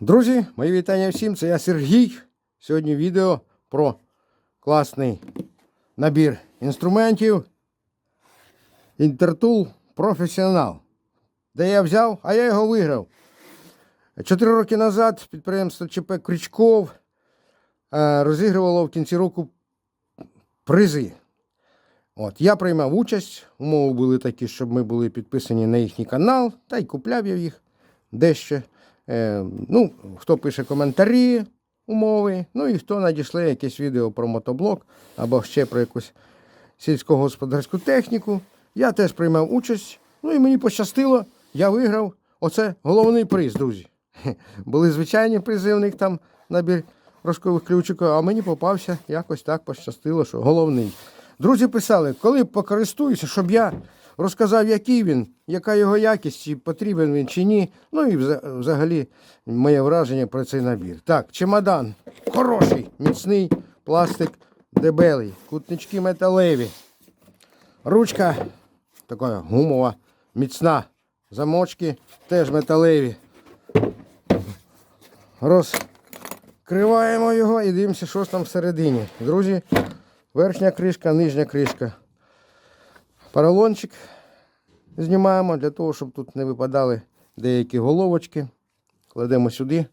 Друзі, мої вітання всім. Це я Сергій. Сьогодні відео про класний набір інструментів Intertool Professional. Де я взяв, а я його виграв. Чотири роки назад підприємство ЧП Крючков е, розігрувало в кінці року призи. От, я приймав участь, умови були такі, щоб ми були підписані на їхній канал, та й купляв я їх дещо. Е, ну, хто пише коментарі, умови, ну і хто надішле якесь відео про мотоблок або ще про якусь сільськогосподарську техніку. Я теж приймав участь. Ну і мені пощастило, я виграв. Оце головний приз, друзі. Були звичайні призи, у них там набір рожкових ключиків, а мені попався якось так пощастило, що головний. Друзі писали, коли покористуюся, щоб я розказав, який він, яка його якість, чи потрібен він чи ні. Ну і взагалі моє враження про цей набір. Так, чемодан хороший, міцний, пластик дебелий, кутнички металеві. Ручка така гумова, міцна. Замочки теж металеві. Розкриваємо його і дивимося, що там всередині. Друзі, верхня кришка, нижня кришка. Поролончик знімаємо для того, щоб тут не випадали деякі головочки. Кладемо сюди.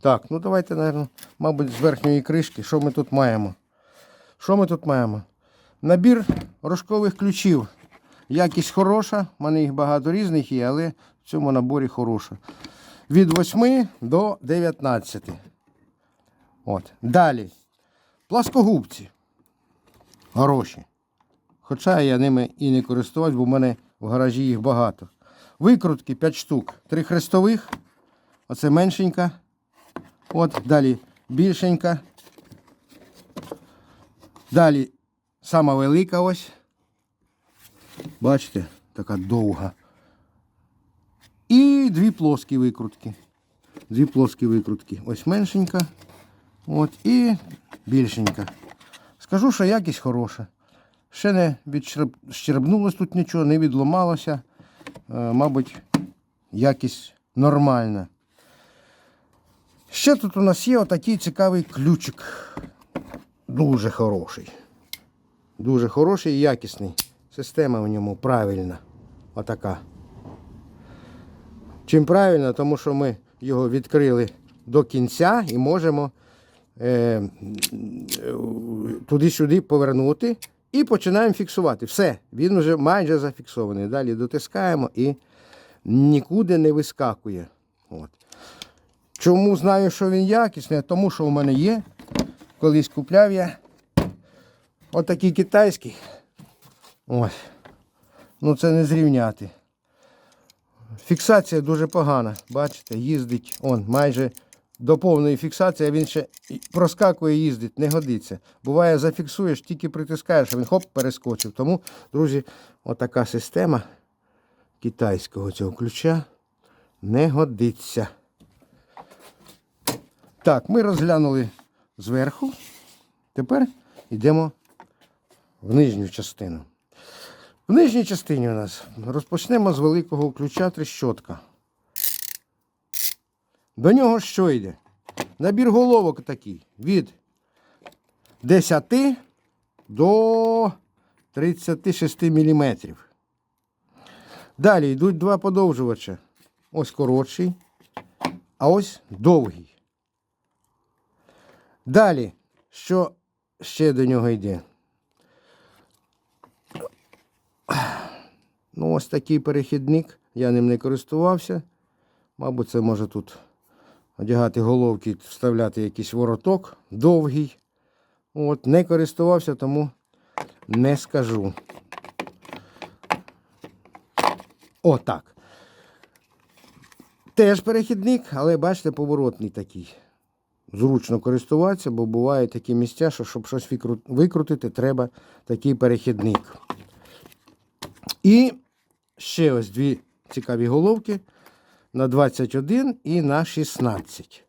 Так, ну давайте, наверное, мабуть, з верхньої кришки. Що ми тут маємо? Що ми тут маємо? Набір рожкових ключів. Якість хороша, в мене їх багато різних є, але в цьому наборі хороша. Від 8 до 19. От. Далі. Пласкогубці. Гроші. Хоча я ними і не користувався, бо в мене в гаражі їх багато. Викрутки 5 штук. Три хрестових. Оце меншенька. От, далі більшенька. Далі сама велика ось. Бачите, така довга. І дві плоскі викрутки. Дві плоскі викрутки. Ось меншенька. От, і більшенька. Скажу, що якість хороша. Ще не відщербнулось тут нічого, не відломалося. Е, мабуть, якість нормальна. Ще тут у нас є отакий цікавий ключик. Дуже хороший. Дуже хороший і якісний. Система в ньому правильна. Отака. Чим правильно, тому що ми його відкрили до кінця і можемо е, туди-сюди повернути і починаємо фіксувати. Все, він вже майже зафіксований. Далі дотискаємо і нікуди не вискакує. От. Чому знаю, що він якісний? Тому що у мене є. Колись купляв я отакий китайський. Ось. Ну це не зрівняти. Фіксація дуже погана. Бачите, їздить он майже до повної фіксації, а він ще проскакує, їздить, не годиться. Буває, зафіксуєш, тільки притискаєш, а він хоп, перескочив. Тому, друзі, отака система китайського цього ключа не годиться. Так, ми розглянули зверху. Тепер йдемо в нижню частину. В нижній частині у нас розпочнемо з великого ключа трещотка. До нього що йде? Набір головок такий від 10 до 36 мм. Далі йдуть два подовжувача. Ось коротший, а ось довгий. Далі, що ще до нього йде? Ну, ось такий перехідник. Я ним не користувався. Мабуть, це може тут одягати головки, вставляти якийсь вороток довгий. От, не користувався, тому не скажу. Отак. Теж перехідник, але бачите, поворотний такий. Зручно користуватися, бо бувають такі місця, що щоб щось викрутити, треба такий перехідник. І ще ось дві цікаві головки на 21 і на 16.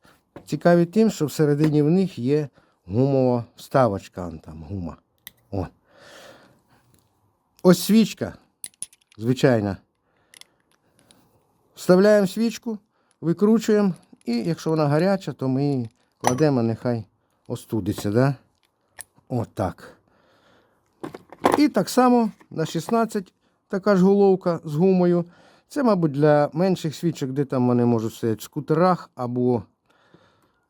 Цікаві тим, що всередині в них є гумова вставочка. Там гума. О. Ось свічка. Звичайна. Вставляємо свічку, викручуємо І якщо вона гаряча, то ми її кладемо, нехай остудиться. Да? Отак. І так само на 16 така ж головка з гумою. Це, мабуть, для менших свічок, де там вони можуть стояти в скутерах або,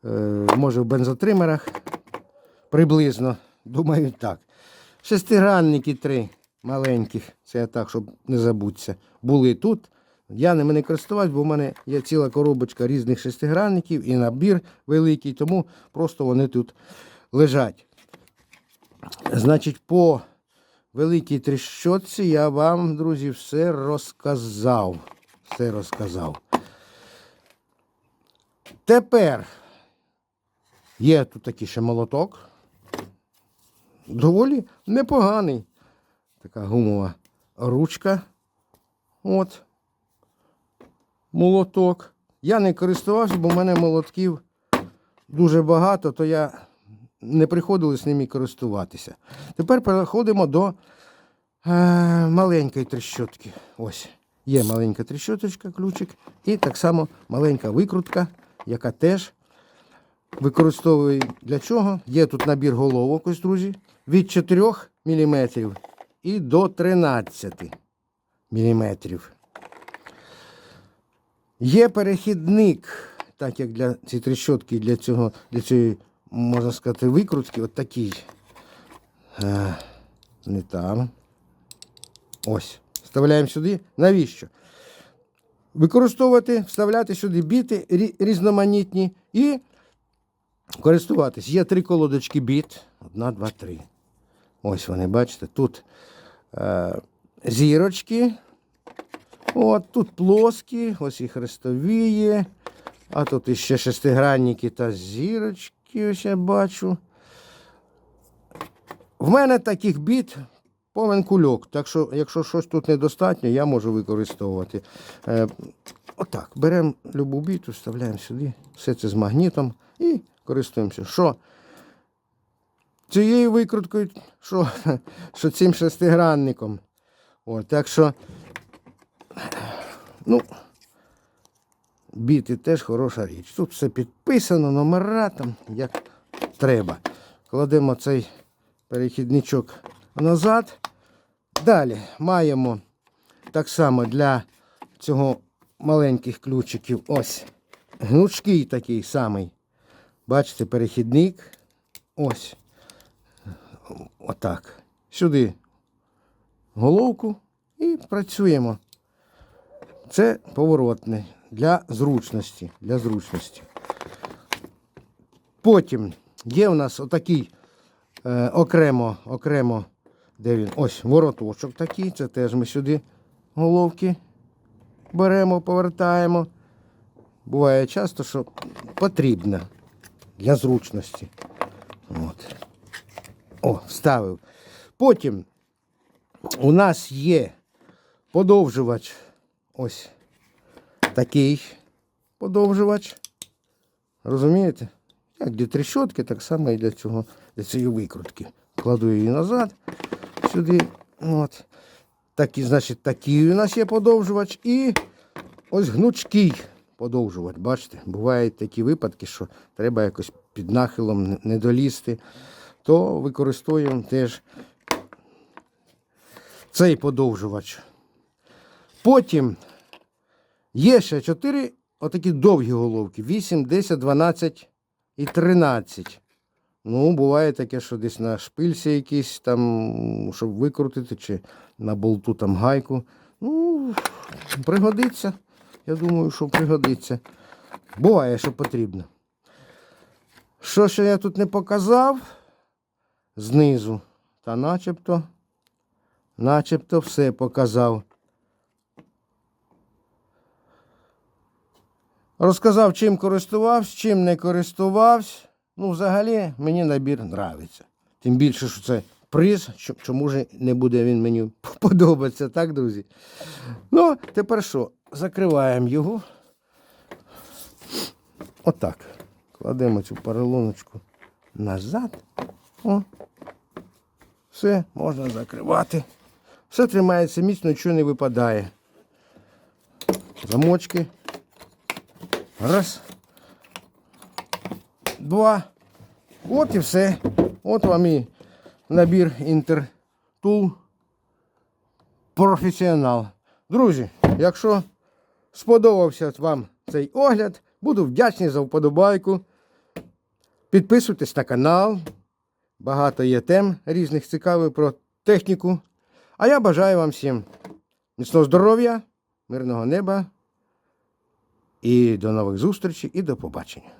е, може, в бензотримерах. Приблизно. Думаю, так. Шестигранники три маленьких. Це я так, щоб не забутися. Були тут. Я ними не користувався, бо в мене є ціла коробочка різних шестигранників і набір великий, тому просто вони тут лежать. Значить, по великій тріщотці я вам, друзі, все розказав. Все розказав. Тепер є тут такий ще молоток. Доволі непоганий. Така гумова ручка. От. Молоток. Я не користувався, бо в мене молотків дуже багато, то я не приходилось ними користуватися. Тепер переходимо до е, маленької трещотки. Ось. Є маленька трещоточка, ключик, і так само маленька викрутка, яка теж використовую для чого. Є тут набір головок, ось, друзі, від 4 мм і до 13 мм. Є перехідник, так як для цієї трещотки, для цього, для цієї, можна сказати, викрутки, от такий. Не там. Ось. Вставляємо сюди. Навіщо? Використовувати, вставляти сюди біти різноманітні і користуватись. Є три колодочки біт. Одна, два, три. Ось вони, бачите, тут е, зірочки. От тут плоскі, ось і хрестові є. А тут іще шестигранники та зірочки, ось я бачу. В мене таких біт повен кульок. Так що, якщо щось тут недостатньо, я можу використовувати. Е, отак, беремо любу біту, вставляємо сюди. Все це з магнітом і користуємося. Що? Цією викруткою, що, що цим шестигранником. От, так що, ну, біти теж хороша річ. Тут все підписано, номера там, як треба. Кладемо цей перехідничок назад. Далі маємо так само для цього маленьких ключиків ось гнучкий такий самий. Бачите, перехідник. Ось. Отак. Сюди головку і працюємо. Це поворотний для зручності. Для зручності. Потім є у нас отакий е, окремо, окремо, де він? Ось вороточок такий. Це теж ми сюди головки беремо, повертаємо. Буває часто, що потрібно для зручності. От. О, вставив. Потім у нас є подовжувач. Ось такий подовжувач. Розумієте? Як для трещотки, так само і для цього, для цієї викрутки. Кладу її назад сюди. От. Такий, значить, такий у нас є подовжувач. І ось гнучкий подовжувач. Бачите, бувають такі випадки, що треба якось під нахилом не долізти. То використовуємо теж цей подовжувач. Потім є ще 4 отакі довгі головки: 8, 10, 12 і 13. Ну, буває таке, що десь на шпильці якийсь там, щоб викрутити, чи на болту там гайку. Ну, пригодиться. Я думаю, що пригодиться. Буває, що потрібно. Що ще я тут не показав? Знизу. Та начебто, начебто все показав. Розказав, чим користувався, чим не користувався. Ну, взагалі, мені набір нравиться. Тим більше, що це приз, чому ж не буде він мені подобатися, так, друзі? Ну, тепер що? Закриваємо його. Отак. Кладемо цю поролоночку назад. О. Все, можна закривати. Все тримається міцно, нічого не випадає. Замочки. Раз. два. От і все. От вам і набір інтертул професіонал. Друзі, якщо сподобався вам цей огляд, буду вдячний за вподобайку. Підписуйтесь на канал. Багато є тем різних цікавих про техніку. А я бажаю вам всім міцного здоров'я, мирного неба і до нових зустрічей і до побачення.